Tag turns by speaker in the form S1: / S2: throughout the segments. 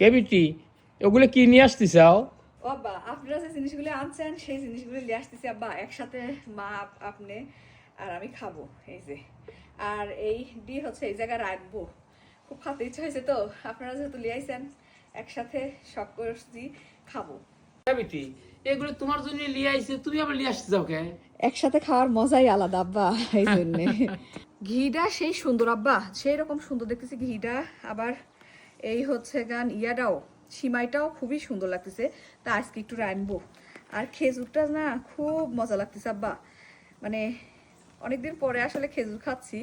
S1: KBT ওগুলো কি নিয়ে আসতে চাও
S2: ও আব্বা আপনারা যে জিনিসগুলো আনছেন সেই জিনিসগুলো নিয়ে আসতেছি আব্বা একসাথে মা আপ- আপনি আর আমি খাব এই যে। আর এই ডি হচ্ছে এই জায়গায় রাখব। খুব খাতে ইচ্ছা হয়েছে তো আপনারা যেহেতু আইছেন একসাথে সব করছি খাব।
S1: কেবিটি এগুলো তোমার জন্য নিয়ে আইছে তুমি আবার নিয়ে আসতে যাও কে
S2: একসাথে খাওয়ার মজাই আলাদা আব্বা এই জন্য। ঘিটা সেই সুন্দর আব্বা সেই রকম সুন্দর দেখতেছি ঘিটা আবার এই হচ্ছে গান ইয়াটাও সিমাইটাও খুবই সুন্দর লাগতেছে। তা আজকে একটু রানবো। আর খেজুরটা না খুব মজা লাগতেছে, আব্বা। মানে অনেকদিন পরে আসলে খেজুর খাচ্ছি।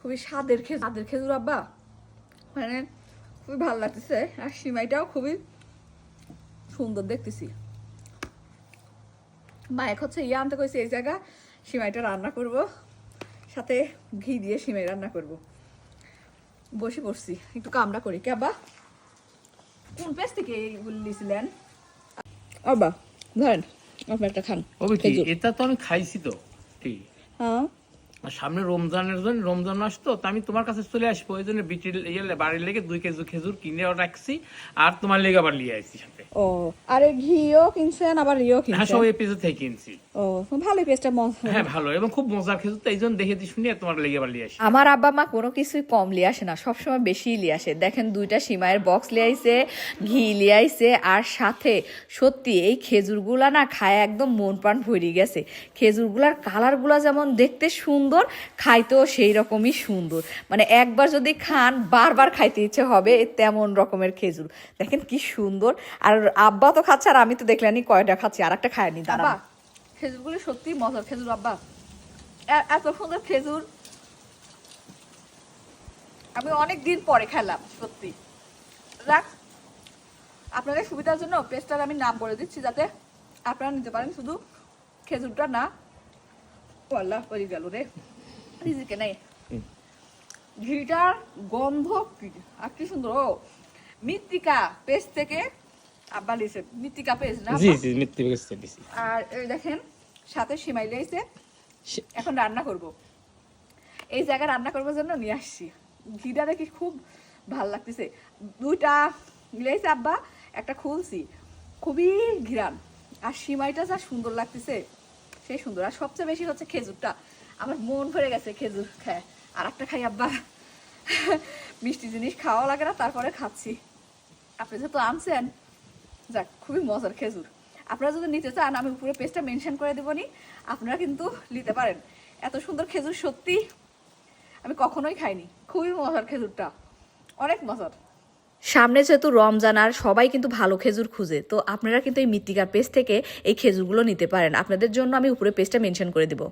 S2: খুবই স্বাদের খেজুর। স্বাদের খেজুর, আব্বা। মানে খুবই ভালো লাগতেছে। আর সিমাইটাও খুবই সুন্দর দেখতেছি। মায়ের হচ্ছে ইয়ে আনতে কইছে, এই জায়গা সিমাইটা রান্না করব। সাথে ঘি দিয়ে সিমাই রান্না করব। বসে পড়ছি একটু কামড়া করি। কেবা কোন পেস থেকে এইগুলো নিয়েছিলেন আবা ধরেন আপনি একটা খান।
S1: ওবিটি
S2: খেজুর।
S1: এটা তো আমি খাইছি তো। ঠিক
S2: হ্যাঁ।
S1: আর সামনে রমজানের জন্য রমজান আসতো তো আমি তোমার কাছে চলে আসব। ওই জন্য বিটির ইয়ে বাড়ির লেগে দুই কেজি খেজুর কিনে রাখছি আর তোমার লেগে আবার নিয়ে আসছি সাথে।
S2: ও আরে ঘিও কিনছেন আবার ইও
S1: হ্যাঁ সব পেজে থেকে কিনছি।
S2: ও ভালোই পেস্টটা
S1: হ্যাঁ ভালো এবং খুব মজার খেজুর তো এই জন্য দেখে দিয়ে তোমার লেগে আবার নিয়ে আসি।
S3: আমার আব্বা মা কোনো কিছুই কম লিয়ে আসে না সবসময় বেশি লিয়ে আসে। দেখেন দুইটা সিমাইয়ের বক্স লিয়ে আইছে ঘি লিয়ে আইছে আর সাথে সত্যি এই খেজুরগুলা না খায় একদম মন প্রাণ ভরে গেছে। খেজুরগুলার কালারগুলা যেমন দেখতে সুন্দর খাইতেও সেই রকমই সুন্দর। মানে একবার যদি খান বারবার খাইতে ইচ্ছে হবে তেমন রকমের খেজুর। দেখেন কি সুন্দর আর আব্বা তো খাচ্ছে আর আমি তো দেখলানি কয়টা খাচ্ছি আর একটা খায়নি দাঁড়া
S2: খেজুরগুলো সত্যি মজার। খেজুর আব্বা এত সুন্দর খেজুর আমি অনেক দিন পরে খেলাম সত্যি। রাখ আপনাদের সুবিধার জন্য পেস্টার আমি নাম বলে দিচ্ছি যাতে আপনারা নিতে পারেন। শুধু খেজুরটা না আল্লাহ পড়ে গেল রে। রিজিকে নেই। ঘিটার গন্ধ কি আর কি সুন্দর ও। মৃত্তিকা পেস্ট থেকে আব্বা লিখছে মৃত্তিকা পেস্ট না
S1: জি জি মৃত্যু বেগেছে দিছি
S2: আর দেখেন সাথে সিমাই লেগেছে এখন রান্না করব। এই জায়গায় রান্না করবার জন্য নিয়ে আসছি। ঘিটা দেখি খুব ভালো লাগতেছে। দুইটা মিলাইছে আব্বা একটা খুলছি। খুবই ঘিরান। আর সিমাইটা যা সুন্দর লাগতেছে সেই সুন্দর। আর সবচেয়ে বেশি হচ্ছে খেজুরটা। আমার মন ভরে গেছে খেজুর খায়। আর একটা খাই আব্বা। মিষ্টি জিনিস খাওয়া লাগে না তারপরে খাচ্ছি। আপনি যেহেতু আনছেন যাক, খুবই মজার খেজুর। আপনারা যদি নিতে চান, আমি উপরে পেজটা মেনশন করে দেবনি, আপনারা কিন্তু নিতে পারেন। এত সুন্দর খেজুর সত্যি আমি কখনোই খাইনি। খুবই মজার খেজুরটা। অনেক মজার।
S3: সামনে যেহেতু রমজান, আর সবাই কিন্তু ভালো খেজুর খুঁজে, তো আপনারা কিন্তু এই মৃত্তিকার পেজ থেকে এই খেজুরগুলো নিতে পারেন। আপনাদের জন্য আমি উপরে পেজটা মেনশন করে দিব।